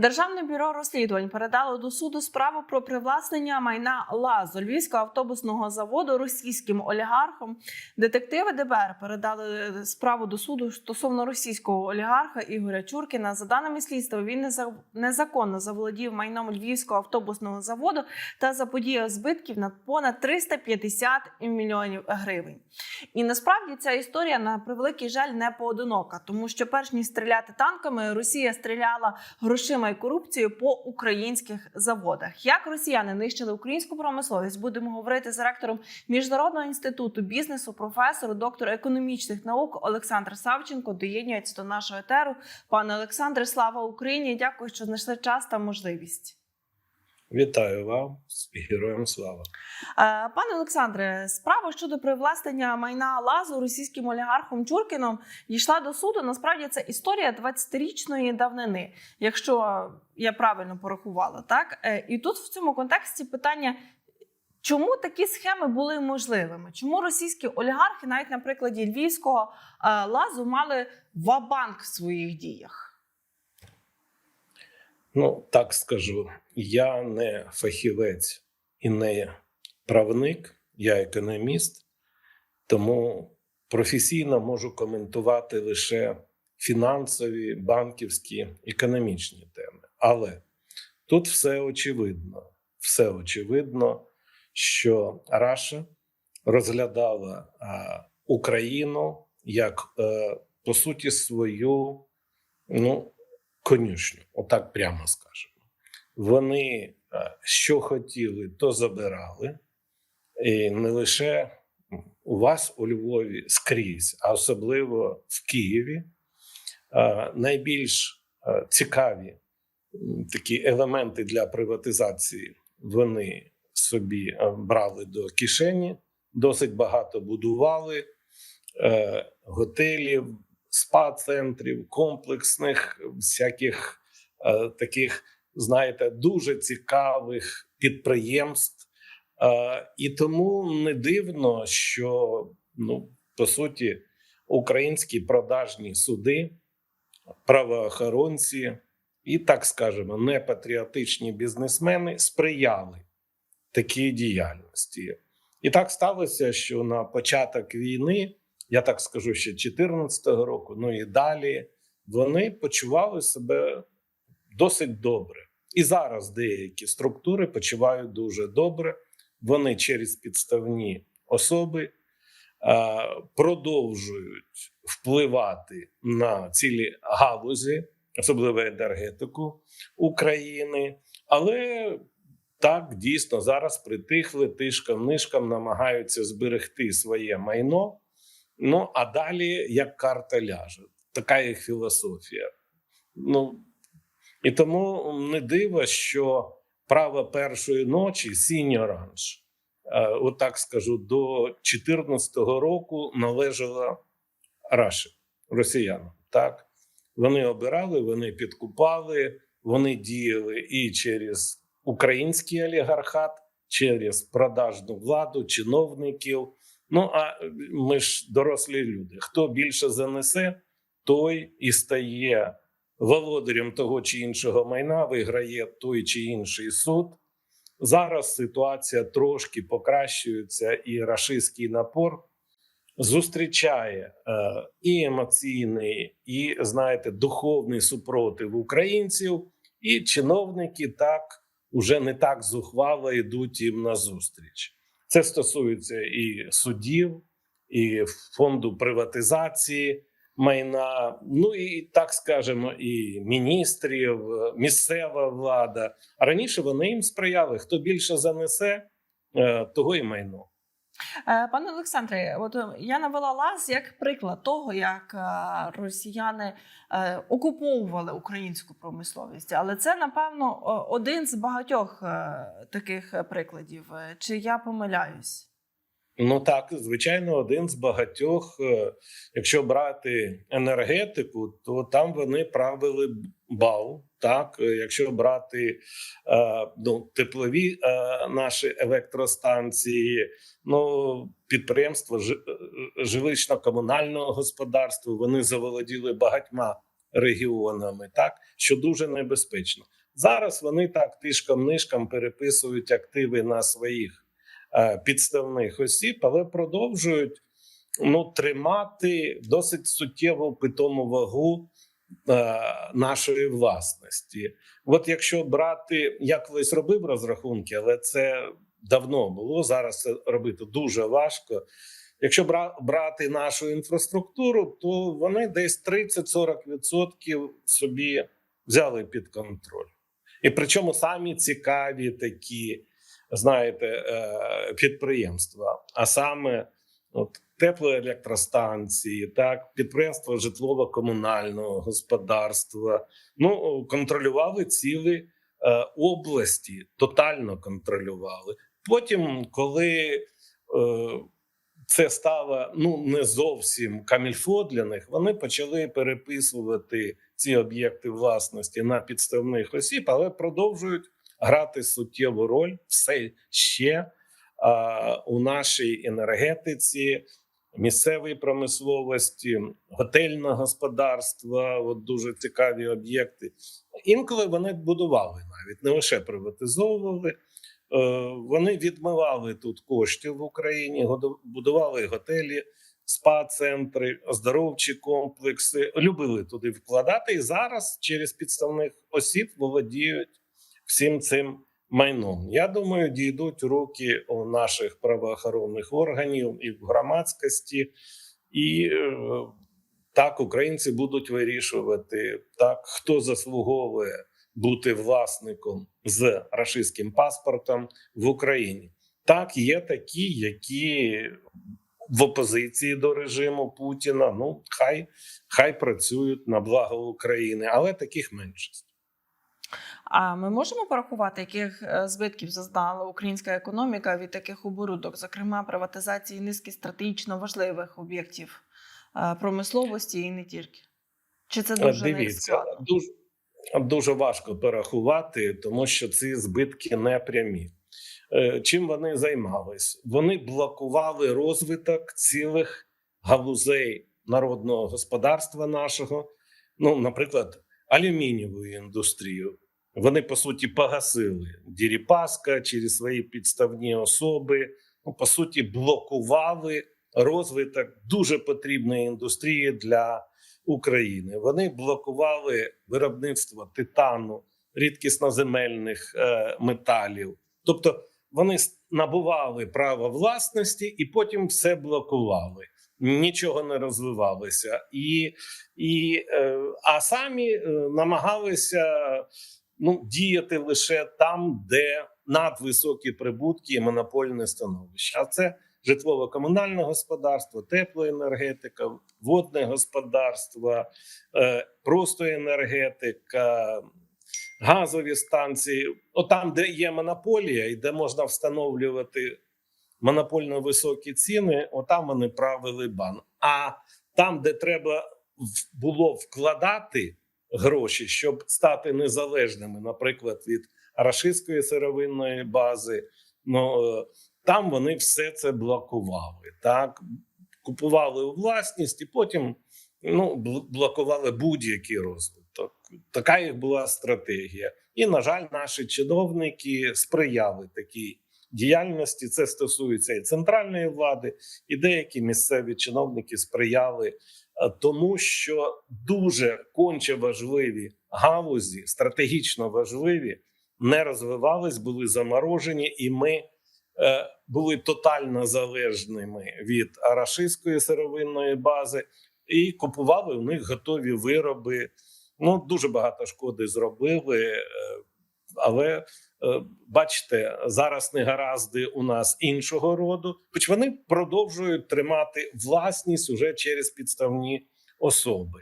Державне бюро розслідувань передало до суду справу про привласнення майна ЛАЗу Львівського автобусного заводу російським олігархом. Детективи ДБР передали справу до суду стосовно російського олігарха Ігоря Чуркіна. За даними слідства, він неза- незаконно заволодів майном Львівського автобусного заводу та заподіяв збитків на понад 350 мільйонів гривень. І насправді ця історія на превеликий жаль не поодинока, тому що перш ніж стріляти танками, Росія стріляла грошима і корупцією по українських заводах. Як росіяни нищили українську промисловість, будемо говорити з ректором міжнародного інституту бізнесу, професору, доктору економічних наук Олександр Савченко. Доєднюється до нашого етеру. Пане Олександре, слава Україні! Дякую, що знайшли час та можливість. Вітаю вам героям слава. Е, Пане Олександре, справа щодо привласнення майна лазу російським олігархом Чуркіном дійшла до суду. Насправді це історія 20-річної давнини, якщо я правильно порахувала, так Е, і тут в цьому контексті питання. Чому такі схеми були можливими? Чому російські олігархи, навіть на прикладі львівського е, лазу, мали вабанк в своїх діях? Ну, так скажу, я не фахівець і не правник, я економіст, тому професійно можу коментувати лише фінансові, банківські, економічні теми. Але тут все очевидно. Все очевидно, що Раша розглядала Україну як е, по суті свою ну, конюшню, отак прямо скажемо. Вони е, що хотіли, то забирали. І не лише у вас у Львові скрізь, а особливо в Києві. Е, Найбільш е, цікаві такі елементи для приватизації вони собі брали до кишені, досить багато будували готелів, спа-центрів, комплексних всяких е, таких, знаєте, дуже цікавих підприємств. Е, і тому не дивно, що ну, по суті українські продажні суди, правоохоронці і, так скажемо, непатріотичні бізнесмени сприяли такій діяльності. І так сталося, що на початок війни я так скажу, ще 2014 року, ну і далі вони почували себе досить добре. І зараз деякі структури почувають дуже добре. Вони через підставні особи продовжують впливати на цілі галузі, особливо енергетику України. Але так дійсно зараз притихли тишкам нишкам намагаються зберегти своє майно. Ну, а далі як карта ляже. Така їх філософія. Ну, і тому не диво, що право першої ночі сінь оранж, е, отак скажу, до 2014 року належало Раші, росіянам. Так? Вони обирали, вони підкупали, вони діяли і через український олігархат, через продажну владу, чиновників. Ну а ми ж дорослі люди. Хто більше занесе, той і стає володарем того чи іншого майна, виграє той чи інший суд. Зараз ситуація трошки покращується, і рашистський напор зустрічає е, і емоційний, і знаєте, духовний супротив українців, і чиновники так уже не так зухвало йдуть їм назустріч. Це стосується і судів, і фонду приватизації майна, ну і так скажемо, і міністрів, місцева влада. Раніше вони їм сприяли. Хто більше занесе, е, того і майно. Е, Пане Олександре, от е, я навела лаз як приклад того, як е, росіяни окуповували українську промисловість, але це напевно один з багатьох таких прикладів. Чи я помиляюсь? Ну так, звичайно, один з багатьох. Якщо брати енергетику, то там вони правили бал. Так, Е, якщо брати е, ну, теплові е, наші електростанції, ну підприємства жилищно-комунального господарства, вони заволоділи багатьма регіонами, так що дуже небезпечно. Зараз вони так тишком-нишком переписують активи на своїх підставних осіб, але продовжують ну, тримати досить суттєву питому вагу нашої власності. От якщо брати, я колись робив розрахунки, але це давно було. Зараз це робити дуже важко. Якщо брати нашу інфраструктуру, то вони десь 30-40% собі взяли під контроль. І причому самі цікаві такі, знаєте, е, підприємства, а саме от, теплоелектростанції, так, підприємства житлово-комунального господарства. Ну, контролювали цілі е, області, тотально контролювали. Потім, коли е, це стало ну не зовсім камільфо для них, вони почали переписувати ці об'єкти власності на підставних осіб, але продовжують грати суттєву роль все ще у нашій енергетиці, місцевій промисловості, готельного господарства. От дуже цікаві об'єкти. Інколи вони будували навіть не лише приватизовували. Е, Вони відмивали тут коштів в Україні, будували готелі, спа-центри, оздоровчі комплекси, любили туди вкладати. І зараз через підставних осіб володіють всім цим майном. Я думаю, дійдуть руки у наших правоохоронних органів і в громадськості, і е, так українці будуть вирішувати так, хто заслуговує бути власником з рашистським паспортом в Україні. Так, є такі, які в опозиції до режиму Путіна. Ну, хай, хай працюють на благо України, але таких меншість. А ми можемо порахувати, яких е, збитків зазнала українська економіка від таких оборудок, зокрема приватизації низки стратегічно важливих об'єктів е, промисловості і не тільки? Чи це дуже Дивіться, дуже, дуже важко порахувати, тому що ці збитки не прямі. Е, Чим вони займались? Вони блокували розвиток цілих галузей народного господарства нашого, ну, наприклад, алюмінієву індустрію. Вони по суті погасили Діріпаска через свої підставні особи. Ну, по суті, блокували розвиток дуже потрібної індустрії для України. Вони блокували виробництво титану, рідкісноземельних е, металів. Тобто вони набували право власності і потім все блокували. Нічого не розвивалося, і, і, е, а самі е, намагалися ну, діяти лише там, де надвисокі прибутки і монопольне становище. А це житлово-комунальне господарство, теплоенергетика, водне господарство, е, просто енергетика, газові станції. Отам, де є монополія і де можна встановлювати монопольно високі ціни, отам вони правили бан. А там, де треба було вкладати гроші, щоб стати незалежними, наприклад, від рашистської сировинної бази, ну е, там вони все це блокували. Так купували у власність і потім ну, блокували будь-який розвиток. Така їх була стратегія. І, на жаль, наші чиновники сприяли такій діяльності. Це стосується і центральної влади, і деякі місцеві чиновники сприяли е, тому, що дуже конче важливі галузі, стратегічно важливі, не розвивались, були заморожені, і ми е, були тотально залежними від рашистської сировинної бази і купували у них готові вироби. Ну дуже багато шкоди зробили, е, але бачите, зараз негаразди у нас іншого роду, хоч вони продовжують тримати власність уже через підставні особи.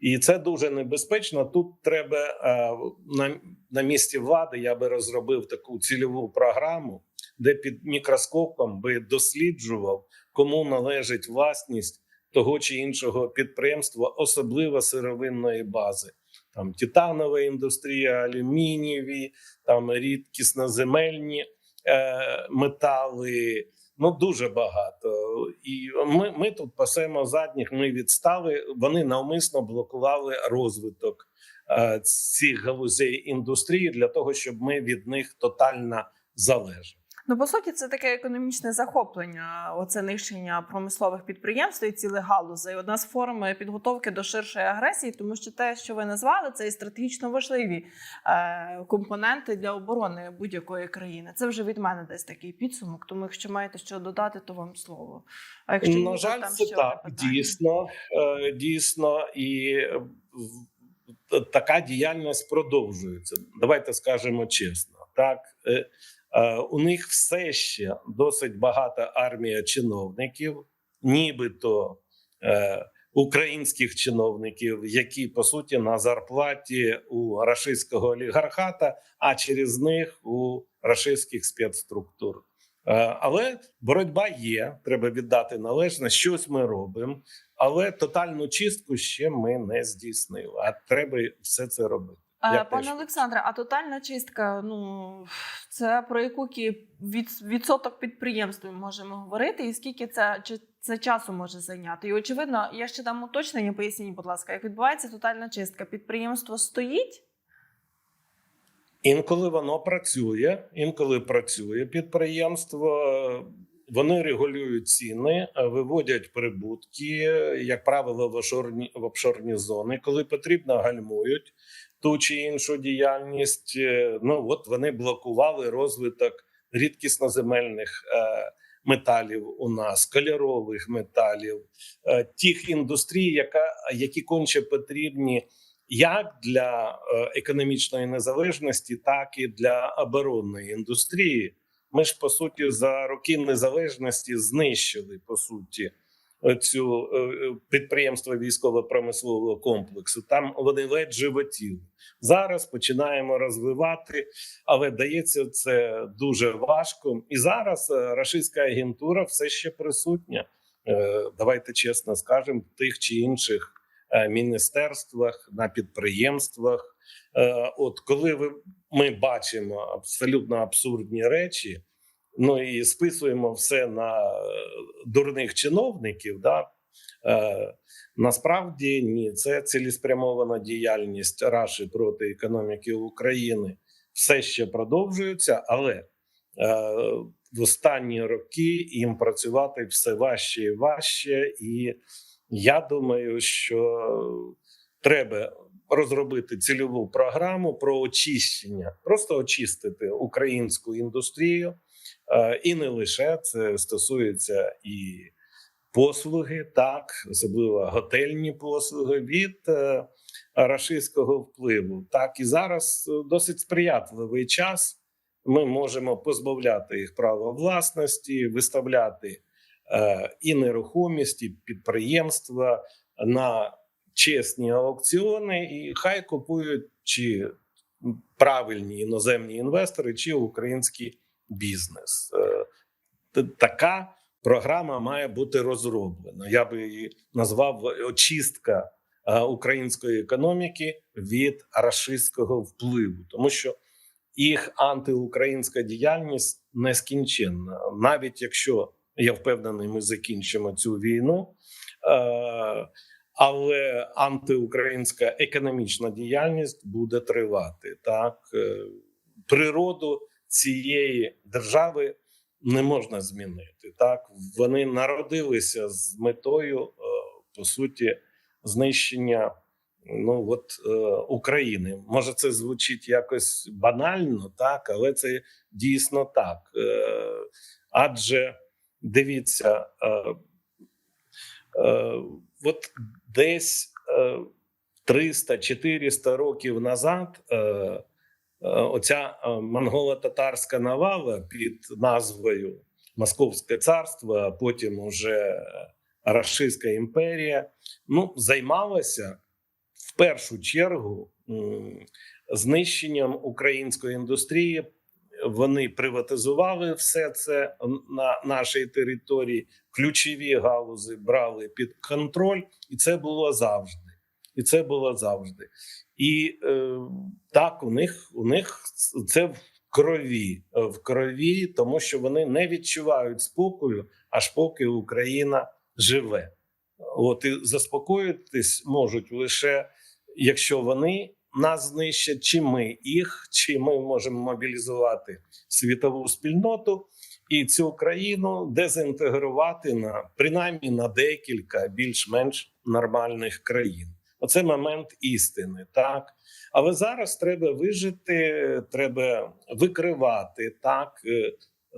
І це дуже небезпечно. Тут треба е, на, на місці влади. Я би розробив таку цільову програму, де під мікроскопом би досліджував, кому належить власність того чи іншого підприємства, особливо сировинної бази. Там титанова індустрія, алюмінієві, там рідкісноземельні е, метали, Ну дуже багато. І ми, ми тут пасемо задніх. Ми відстали. Вони навмисно блокували розвиток е, цих галузей індустрії для того, щоб ми від них тотально залежали. Ну, по суті, це таке економічне захоплення, оце нищення промислових підприємств і цілих галузей. Одна з форм підготовки до ширшої агресії, тому що те, що ви назвали, це і стратегічно важливі е, компоненти для оборони будь-якої країни. Це вже від мене десь такий підсумок. Тому, якщо маєте що додати, то вам слово. А якщо На жаль, там це ще так питання. дійсно, е, дійсно, і е, така діяльність продовжується. Давайте скажемо чесно. Так е, у них все ще досить багата армія чиновників, нібито е, українських чиновників, які по суті на зарплаті у рашистського олігархата, а через них у рашистських спецструктур. Е, Але боротьба є, треба віддати належне. Щось ми робимо, але тотальну чистку ще ми не здійснили. А треба все це робити. Е, Пане. Олександре, а тотальна чистка, ну це про яку від, відсоток підприємств ми можемо говорити, і скільки це чи це часу може зайняти? І очевидно, я ще дам уточнення. Поясніть, будь ласка, як відбувається тотальна чистка? Підприємство стоїть. Інколи воно працює, інколи працює підприємство. Вони регулюють ціни, е, виводять прибутки, як правило, в офшорні, в офшорні зони. Коли потрібно, гальмують ту чи іншу діяльність. Е, Ну от вони блокували розвиток рідкісноземельних е, металів у нас, кольорових металів, е, тих індустрій, яка, які конче потрібні як для економічної незалежності, так і для оборонної індустрії. Ми ж по суті за роки незалежності знищили по суті цю е, підприємство військово-промислового комплексу. Там вони ледь животіли. Зараз починаємо розвивати, але дається це дуже важко. І зараз е, рашистська агентура все ще присутня. Е, Давайте чесно скажемо, в тих чи інших міністерствах, на підприємствах. От коли ми бачимо абсолютно абсурдні речі, ну і списуємо все на е, дурних чиновників, да. Е, насправді ні, це цілеспрямована діяльність Раші проти економіки України все ще продовжується, але е, в останні роки їм працювати все важче і важче, і я думаю, що треба розробити цільову програму про очищення, просто очистити українську індустрію, і не лише це стосується і послуги, так особливо готельні послуги від е, рашистського впливу. Так і зараз е, досить сприятливий час. Ми можемо позбавляти їх права власності, виставляти е, і нерухомість, і підприємства на чесні аукціони, і хай купують чи правильні іноземні інвестори, чи український бізнес. Е, Така програма має бути розроблена. Я би її назвав очистка е, української економіки від рашистського впливу, тому що їх антиукраїнська діяльність нескінченна, навіть якщо я впевнений, ми закінчимо цю війну. Е, але антиукраїнська економічна діяльність буде тривати так. Природу цієї держави не можна змінити. Так вони народилися з метою, е, по суті, знищення ну от е, України. Може, це звучить якось банально, так, але це дійсно так. Е, адже дивіться, от десь е, 300-400 років назад. Оця е, монголо-татарська навала під назвою Московське царство, а потім уже Рашистська імперія, ну займалася в першу чергу знищенням української індустрії. Вони приватизували все це на нашій території. Ключові галузи брали під контроль, і це було завжди. І це було завжди. І е, так, у них у них це в крові, е, в крові, тому що вони не відчувають спокою, аж поки Україна живе. От і заспокоїтись можуть лише якщо вони нас знищать, чи ми їх, чи ми можемо мобілізувати світову спільноту і цю країну дезінтегрувати на принаймні на декілька більш-менш нормальних країн. Оце момент істини, так. Але зараз треба вижити, треба викривати так е,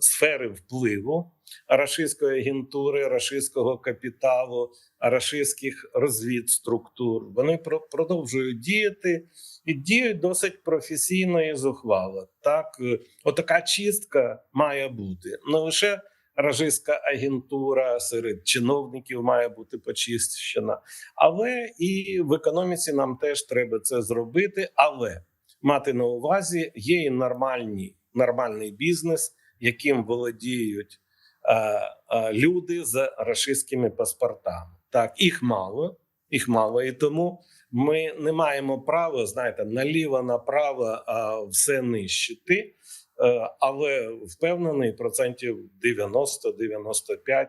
сфери впливу рашистської агентури, рашистського капіталу, рашистських розвідструктур. Вони про- продовжують діяти і діють досить професійно і зухвало. Так, е, отака чистка має бути не лише рашистська агентура серед чиновників має бути почищена, але і в економіці нам теж треба це зробити. Але мати на увазі є і нормальні, нормальний бізнес, яким володіють е, е, люди з рашистськими паспортами. Так, їх мало, їх мало, і тому ми не маємо права, знаєте, наліво направо а, все нищити. Е, Але впевнений, процентів 90-95 е,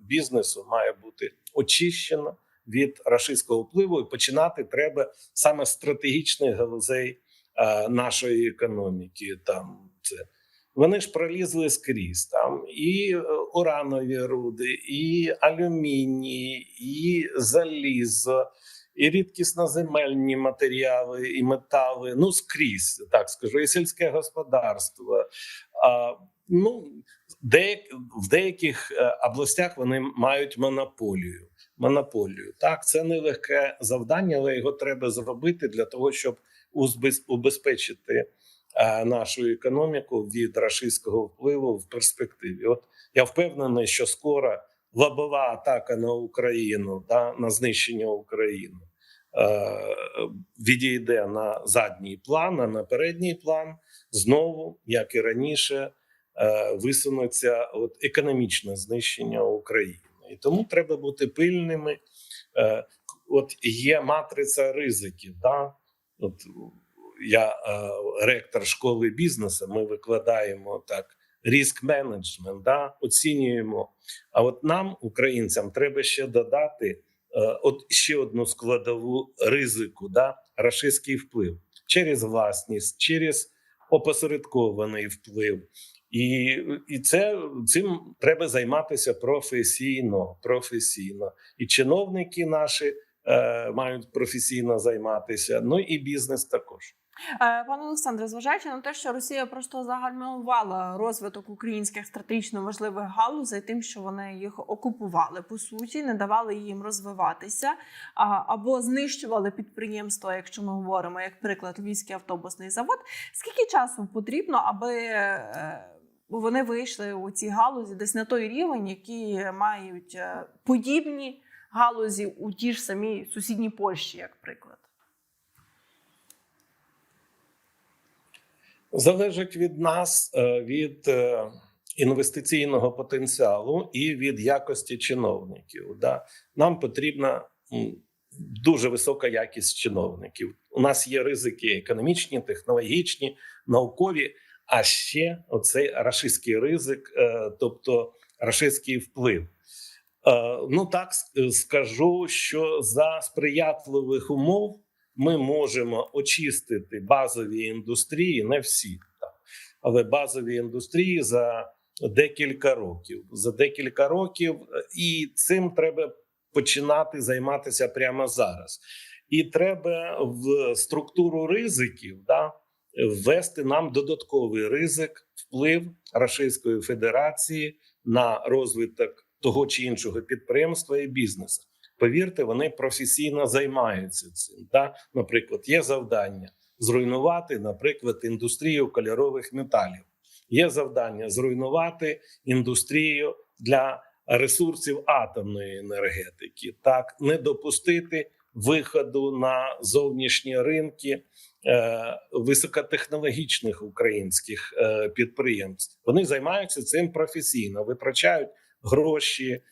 бізнесу має бути очищено від рашистського впливу, і починати треба саме стратегічних галузей е, нашої економіки. Там це вони ж пролізли скрізь там і уранові руди, і алюміній, і залізо, і рідкісноземельні матеріали, і метали. Ну скрізь так скажу, і сільське господарство. А, ну деяк, в деяких е, областях вони мають монополію. Монополію так, це нелегке завдання, але його треба зробити для того, щоб убезпечити е, нашу економіку від рашистського впливу в перспективі. От я впевнений, що скоро лобова атака на Україну, да, на знищення України відійде на задній план, а на передній план знову, як і раніше, е, висунеться от економічне знищення України. І тому треба бути пильними. Е, От є матриця ризиків. Да? От я е, ректор школи бізнесу. Ми викладаємо так ріск менеджмент, да? оцінюємо. А от нам, українцям, треба ще додати е, от ще одну складову ризику, да? рашистський вплив через власність, через опосередкований вплив. І, і це цим треба займатися професійно. професійно. І чиновники наші е, мають професійно займатися. Ну і бізнес також. Е, Пане Олександре, зважаючи на те, що Росія просто загальмувала розвиток українських стратегічно важливих галузей, тим, що вони їх окупували по суті, не давали їм розвиватися, або знищували підприємства, якщо ми говоримо, як приклад, Львівський автобусний завод. Скільки часу потрібно, аби е, вони вийшли у ці галузі десь на той рівень, які мають е, подібні галузі у ті ж самій сусідній Польщі, як приклад? Залежить від нас, е, від е, інвестиційного потенціалу і від якості чиновників. Да? Нам потрібна дуже висока якість чиновників. У нас є ризики економічні, технологічні, наукові, а ще оцей рашистський ризик, е, тобто рашистський вплив. Ну так скажу, що за сприятливих умов ми можемо очистити базові індустрії, не всі так, але базові індустрії за декілька років. За декілька років, і цим треба починати займатися прямо зараз. І треба в структуру ризиків да, ввести нам додатковий ризик, вплив Російської Федерації на розвиток того чи іншого підприємства і бізнесу. Повірте, вони професійно займаються цим. Да? Наприклад, є завдання зруйнувати, наприклад, індустрію кольорових металів. Є завдання зруйнувати індустрію для ресурсів атомної енергетики, так не допустити виходу на зовнішні ринки е, високотехнологічних українських е, підприємств. Вони займаються цим професійно, витрачають гроші. Е,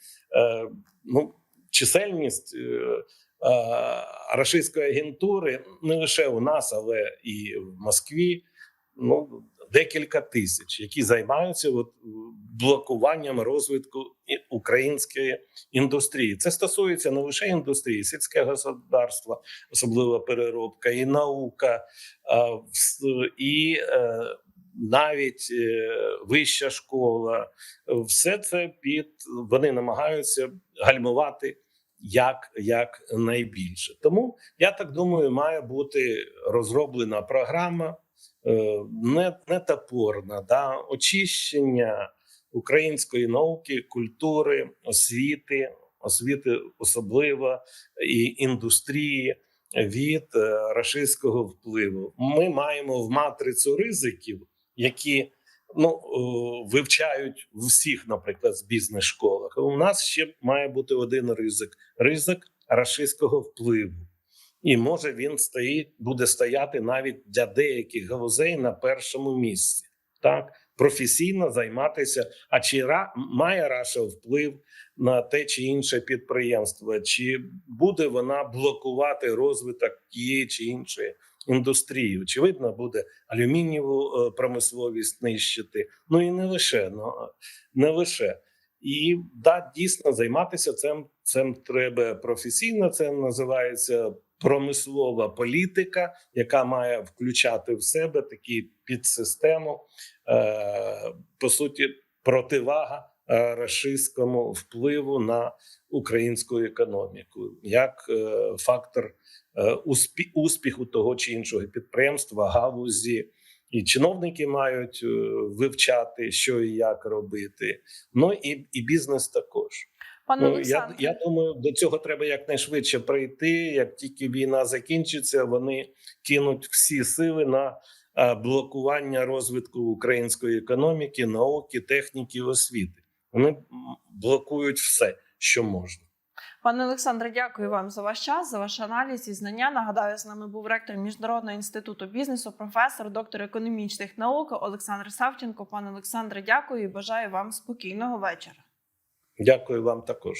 ну, чисельність е, е, рашистської агентури не лише у нас, але і в Москві. Ну декілька тисяч, які займаються от, блокуванням розвитку української індустрії. Це стосується не лише індустрії, сільське господарство, особливо переробка, і наука, і е, навіть вища школа. Все це під вони намагаються гальмувати як, як найбільше. Тому я так думаю, має бути розроблена програма е, не, не топорна, да, очищення української науки, культури, освіти, освіти особливо і індустрії від е, рашистського впливу. Ми маємо в матрицю ризиків, які ну, е, вивчають в всіх, наприклад, з бізнес-школах. У нас ще має бути один ризик: ризик рашистського впливу. І може він стоїть, буде стояти навіть для деяких галузей на першому місці. Так, професійно займатися. А чи ра, має Раша вплив на те чи інше підприємство, чи буде вона блокувати розвиток тієї чи іншої індустрії? Очевидно, буде алюмінієву е, промисловість нищити. Ну і не лише ну, не лише. І да, дійсно займатися цим, цим треба професійно. Це називається промислова політика, яка має включати в себе такі підсистему, е, по суті, противага е, рашистському впливу на українську економіку, як фактор успіху того чи іншого підприємства, галузі. І чиновники мають е, вивчати, що і як робити. Ну і, і бізнес також. Пане Ну, я, я думаю, до цього треба якнайшвидше прийти. Як тільки війна закінчиться, вони кинуть всі сили на е, блокування розвитку української економіки, науки, техніки, освіти. Вони блокують все, що можна. Пане Олександре, дякую вам за ваш час, за ваш аналіз і знання. Нагадаю, з нами був ректор Міжнародного інституту бізнесу, професор, доктор економічних наук Олександр Савченко. Пане Олександре, дякую і бажаю вам спокійного вечора. Дякую вам також.